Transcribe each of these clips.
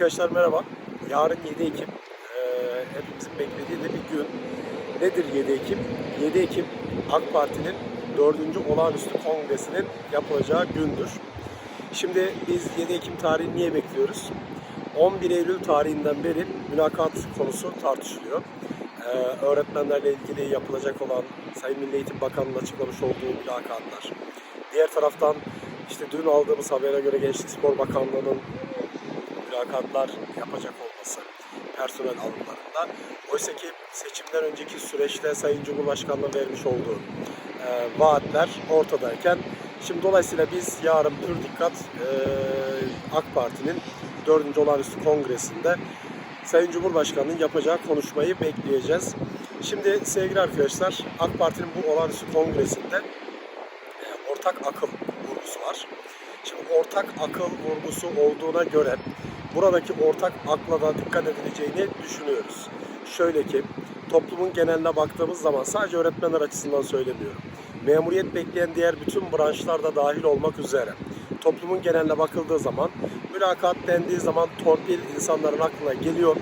Arkadaşlar merhaba. Yarın 7 Ekim. Ee, hepimizin beklediği de bir gün. Nedir 7 Ekim? 7 Ekim AK Parti'nin 4. olağanüstü kongresinin yapılacağı gündür. Şimdi biz 7 Ekim tarihini niye bekliyoruz? 11 Eylül tarihinden beri mülakat konusu tartışılıyor. Ee, öğretmenlerle ilgili yapılacak olan Sayın Milli Eğitim Bakanı'nın açıklamış olduğu mülakatlar. Diğer taraftan işte dün aldığımız habere göre Gençlik Spor Bakanlığı'nın mülakatlar yapacak olması personel alımlarında. Oysa ki seçimden önceki süreçte Sayın Cumhurbaşkanı'nın vermiş olduğu e, vaatler ortadayken şimdi dolayısıyla biz yarın pür dikkat e, AK Parti'nin 4. olağanüstü kongresinde Sayın Cumhurbaşkanı'nın yapacağı konuşmayı bekleyeceğiz. Şimdi sevgili arkadaşlar AK Parti'nin bu olağanüstü kongresinde e, ortak akıl vurgusu var. Şimdi ortak akıl vurgusu olduğuna göre buradaki ortak akla da dikkat edileceğini düşünüyoruz. Şöyle ki toplumun geneline baktığımız zaman sadece öğretmenler açısından söylemiyorum. Memuriyet bekleyen diğer bütün branşlarda dahil olmak üzere toplumun geneline bakıldığı zaman mülakat dendiği zaman torpil insanların aklına geliyor.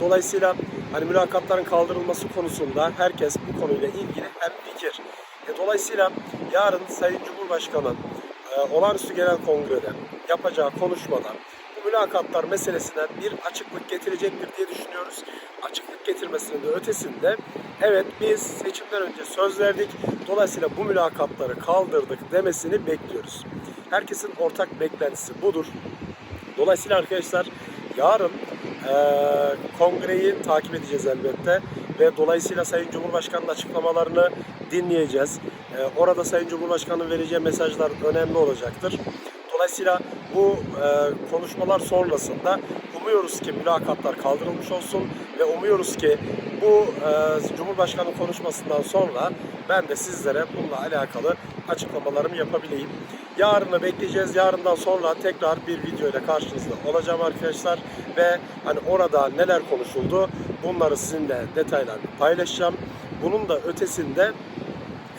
Dolayısıyla hani mülakatların kaldırılması konusunda herkes bu konuyla ilgili hem fikir. E, dolayısıyla yarın Sayın Cumhurbaşkanı e, olağanüstü genel kongrede yapacağı konuşmada mülakatlar meselesine bir açıklık getirecektir diye düşünüyoruz. Açıklık getirmesinin de ötesinde evet biz seçimden önce söz verdik. Dolayısıyla bu mülakatları kaldırdık demesini bekliyoruz. Herkesin ortak beklentisi budur. Dolayısıyla arkadaşlar yarın e, kongreyi takip edeceğiz elbette ve dolayısıyla Sayın Cumhurbaşkanı'nın açıklamalarını dinleyeceğiz. E, orada Sayın Cumhurbaşkanı'nın vereceği mesajlar önemli olacaktır. Dolayısıyla bu e, konuşmalar sonrasında umuyoruz ki mülakatlar kaldırılmış olsun ve umuyoruz ki bu e, Cumhurbaşkanı konuşmasından sonra ben de sizlere bununla alakalı açıklamalarımı yapabileyim. Yarını bekleyeceğiz. Yarından sonra tekrar bir video ile karşınızda olacağım arkadaşlar ve hani orada neler konuşuldu bunları sizinle detaylarını paylaşacağım. Bunun da ötesinde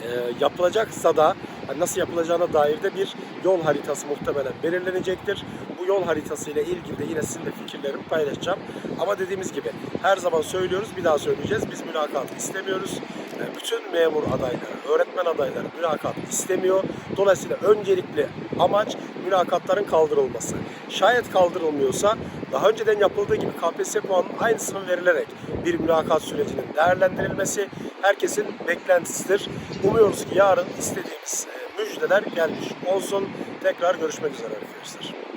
e, yapılacaksa da nasıl yapılacağına dair de bir yol haritası muhtemelen belirlenecektir. Bu yol haritası ile ilgili de yine sizinle fikirlerimi paylaşacağım. Ama dediğimiz gibi her zaman söylüyoruz, bir daha söyleyeceğiz. Biz mülakat istemiyoruz. Bütün memur adayları, öğretmen adayları mülakat istemiyor. Dolayısıyla öncelikli amaç mülakatların kaldırılması. Şayet kaldırılmıyorsa daha önceden yapıldığı gibi KPSS puanının aynısının verilerek bir mülakat sürecinin değerlendirilmesi herkesin beklentisidir. Umuyoruz ki yarın istediğimiz e, müjdeler gelmiş olsun. Tekrar görüşmek üzere arkadaşlar.